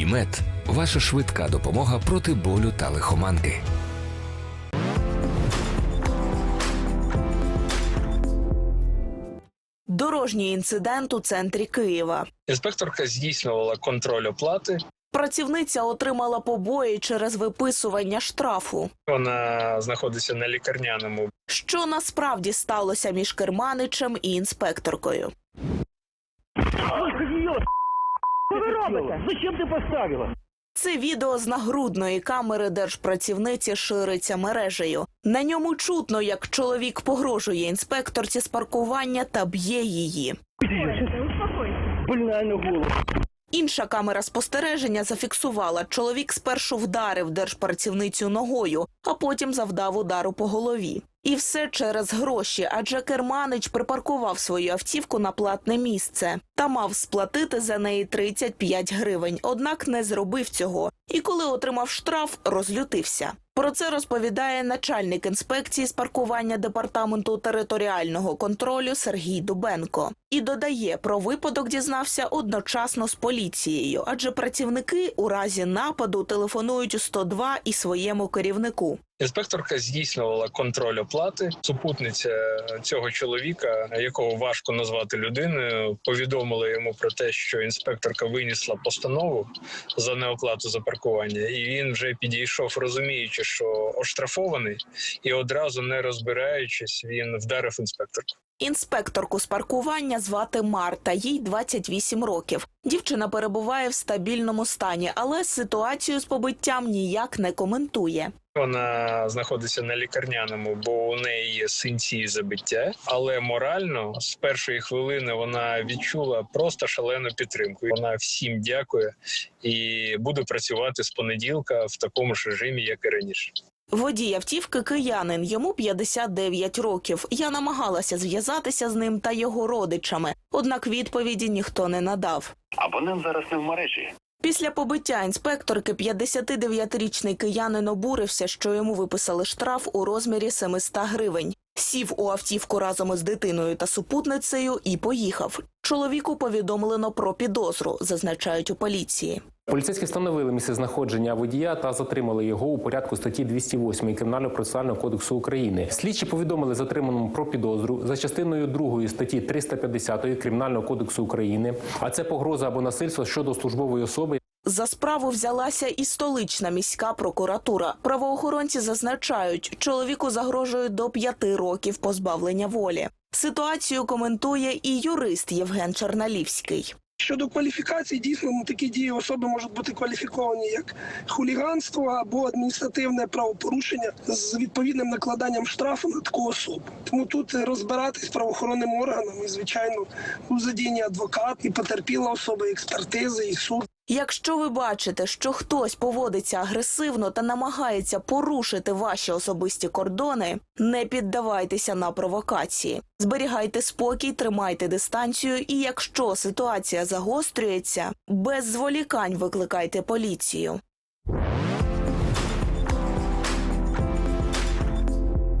ІМЕД ваша швидка допомога проти болю та лихоманки. Дорожній інцидент у центрі Києва. Інспекторка здійснювала контроль оплати. Працівниця отримала побої через виписування штрафу. Вона знаходиться на лікарняному. Що насправді сталося між керманичем і інспекторкою? Що ви робите? Зачем ти поставила? Це відео з нагрудної камери держпрацівниці шириться мережею. На ньому чутно, як чоловік погрожує інспекторці з паркування та б'є її. Больна на голову. Інша камера спостереження зафіксувала, чоловік спершу вдарив держпрацівницю ногою, а потім завдав удару по голові. І все через гроші, адже керманич припаркував свою автівку на платне місце та мав сплатити за неї 35 гривень, однак не зробив цього. І коли отримав штраф, розлютився. Про це розповідає начальник інспекції з паркування департаменту територіального контролю Сергій Дубенко і додає, про випадок дізнався одночасно з поліцією, адже працівники у разі нападу телефонують у 102 і своєму керівнику. Інспекторка здійснювала контроль оплати. Супутниця цього чоловіка, якого важко назвати людиною, повідомила йому про те, що інспекторка винесла постанову за неоплату за паркування, і він вже підійшов, розуміючи, що оштрафований, і одразу не розбираючись, він вдарив інспекторку. Інспекторку з паркування звати Марта, їй 28 років. Дівчина перебуває в стабільному стані, але ситуацію з побиттям ніяк не коментує. Вона знаходиться на лікарняному, бо у неї є синці і забиття. Але морально з першої хвилини вона відчула просто шалену підтримку. Вона всім дякує і буде працювати з понеділка в такому ж режимі, як і раніше. Водій автівки киянин, йому 59 років. Я намагалася зв'язатися з ним та його родичами, однак відповіді ніхто не надав. Абонент зараз не в мережі. Після побиття інспекторки 59-річний киянин обурився, що йому виписали штраф у розмірі 700 гривень. Сів у автівку разом із дитиною та супутницею і поїхав. Чоловіку повідомлено про підозру, зазначають у поліції. Поліцейські встановили місце знаходження водія та затримали його у порядку статті 208 Кримінального процесуального кодексу України. Слідчі повідомили затриманому про підозру за частиною 2 статті 350 Кримінального кодексу України, а це погроза або насильство щодо службової особи. За справу взялася і столична міська прокуратура. Правоохоронці зазначають, чоловіку загрожує до п'яти років позбавлення волі. Ситуацію коментує і юрист Євген Черналівський. Щодо кваліфікації, дійсно ну, такі дії особи можуть бути кваліфіковані як хуліганство або адміністративне правопорушення з відповідним накладанням штрафу на таку особу. Тому тут розбиратись правоохоронним органам і звичайно, у задіянні адвокат і потерпіла особа, і експертизи, і суд. Якщо ви бачите, що хтось поводиться агресивно та намагається порушити ваші особисті кордони, не піддавайтеся на провокації. Зберігайте спокій, тримайте дистанцію, і якщо ситуація загострюється, без зволікань викликайте поліцію.